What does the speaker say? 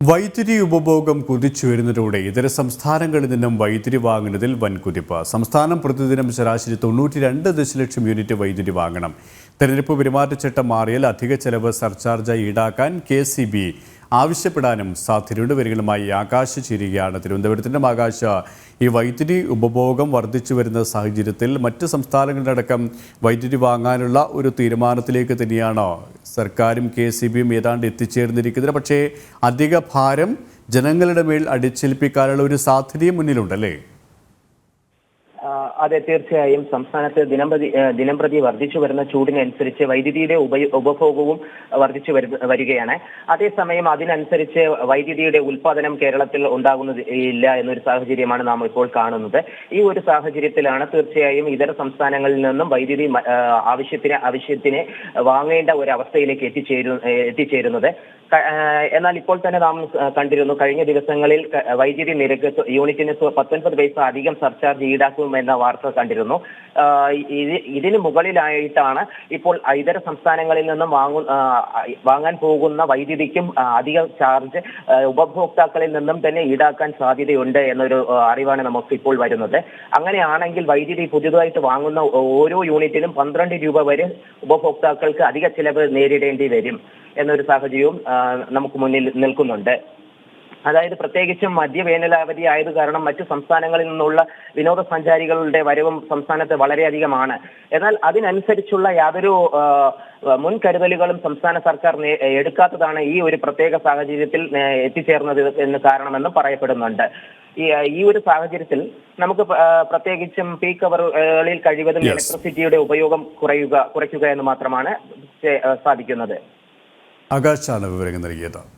വൈദ്യുതി ഉപഭോഗം കുതിച്ചുയരുന്നതോടെ ഇതര സംസ്ഥാനങ്ങളിൽ നിന്നും വൈദ്യുതി വാങ്ങുന്നതിൽ വൻ കുതിപ്പ് സംസ്ഥാനം പ്രതിദിനം ശരാശരി തൊണ്ണൂറ്റി രണ്ട് ദശലക്ഷം യൂണിറ്റ് വൈദ്യുതി വാങ്ങണം. തെരഞ്ഞെടുപ്പ് പെരുമാറ്റച്ചട്ടം മാറിയാൽ അധിക ചെലവ് സർചാർജായി ഈടാക്കാൻ കെ ആവശ്യപ്പെടാനും സാധ്യതയുണ്ട്. വരികളുമായി ആകാശ ചേരുകയാണ്. തിരുവനന്തപുരത്തിന്റെ ആകാശ ഈ വൈദ്യുതി ഉപഭോഗം വർദ്ധിച്ചു വരുന്ന സാഹചര്യത്തിൽ മറ്റ് സംസ്ഥാനങ്ങളിലടക്കം വൈദ്യുതി വാങ്ങാനുള്ള ഒരു തീരുമാനത്തിലേക്ക് തന്നെയാണ് സർക്കാരും കെ സി ബിയും ഏതാണ്ട് എത്തിച്ചേർന്നിരിക്കുന്നത്. പക്ഷേ അധിക ഭാരം ജനങ്ങളുടെ മേൽ അടിച്ചേൽപ്പിക്കാനുള്ള ഒരു സാധ്യതയും മുന്നിലുണ്ടല്ലേ? അതെ തീർച്ചയായും. സംസ്ഥാനത്ത് ദിനംപ്രതി ദിനംപ്രതി വർദ്ധിച്ചു വരുന്ന ചൂടിനനുസരിച്ച് വൈദ്യുതിയുടെ ഉപ- ഉപഭോഗവും വർദ്ധിച്ചു വരു വരികയാണ്. അതേസമയം അതിനനുസരിച്ച് വൈദ്യുതിയുടെ ഉൽപാദനം കേരളത്തിൽ ഉണ്ടാകുന്നത് ഇല്ല എന്നൊരു സാഹചര്യമാണ് നാം ഇപ്പോൾ കാണുന്നത്. ഈ ഒരു സാഹചര്യത്തിലാണ് തീർച്ചയായും ഇതര സംസ്ഥാനങ്ങളിൽ നിന്നും വൈദ്യുതി ആവശ്യത്തിന് ആവശ്യത്തിന് വാങ്ങേണ്ട ഒരു അവസ്ഥയിലേക്ക് എത്തിച്ചേരു എത്തിച്ചേരുന്നത്. എന്നാൽ ഇപ്പോൾ തന്നെ നാം കണ്ടിരുന്നു കഴിഞ്ഞ ദിവസങ്ങളിൽ വൈദ്യുതി നിരക്ക് യൂണിറ്റിന് പത്തൊൻപത് പൈസ അധികം സർചാർജ് ഈടാക്കുമെന്ന വാർത്ത കണ്ടിരുന്നു. ഇതിന് മുകളിലായിട്ടാണ് ഇപ്പോൾ ഇതര സംസ്ഥാനങ്ങളിൽ നിന്നും വാങ്ങു വാങ്ങാൻ പോകുന്ന വൈദ്യുതിക്കും അധിക ചാർജ് ഉപഭോക്താക്കളിൽ നിന്നും തന്നെ ഈടാക്കാൻ സാധ്യതയുണ്ട് എന്നൊരു അറിവാണ് നമുക്ക് ഇപ്പോൾ വരുന്നത്. അങ്ങനെയാണെങ്കിൽ വൈദ്യുതി പുതിയതായിട്ട് വാങ്ങുന്ന ഓരോ യൂണിറ്റിനും പന്ത്രണ്ട് രൂപ വരെ ഉപഭോക്താക്കൾക്ക് അധിക ചിലവ് നേരിടേണ്ടി വരും എന്നൊരു സാഹചര്യവും നമുക്ക് മുന്നിൽ നിൽക്കുന്നുണ്ട്. അതായത് പ്രത്യേകിച്ചും മദ്യവേനലാവധി ആയത് കാരണം മറ്റു സംസ്ഥാനങ്ങളിൽ നിന്നുള്ള വിനോദസഞ്ചാരികളുടെ വരവും സംസ്ഥാനത്ത് വളരെയധികമാണ്. എന്നാൽ അതിനനുസരിച്ചുള്ള യാതൊരു മുൻകരുതലുകളും സംസ്ഥാന സർക്കാർ എടുക്കാത്തതാണ് ഈ ഒരു പ്രത്യേക സാഹചര്യത്തിൽ എത്തിച്ചേർന്നത് എന്ന് കാരണമെന്ന് പറയപ്പെടുന്നുണ്ട്. ഈ ഒരു സാഹചര്യത്തിൽ നമുക്ക് പ- പ്രത്യേകിച്ചും പീക്ക് അവറുകളിൽ കഴിവതും ഇലക്ട്രിസിറ്റിയുടെ ഉപയോഗം കുറയുക കുറയ്ക്കുക എന്ന് മാത്രമാണ് സാധിക്കുന്നത്. ആകാശാണ് വിവരങ്ങൾ നൽകിയത്.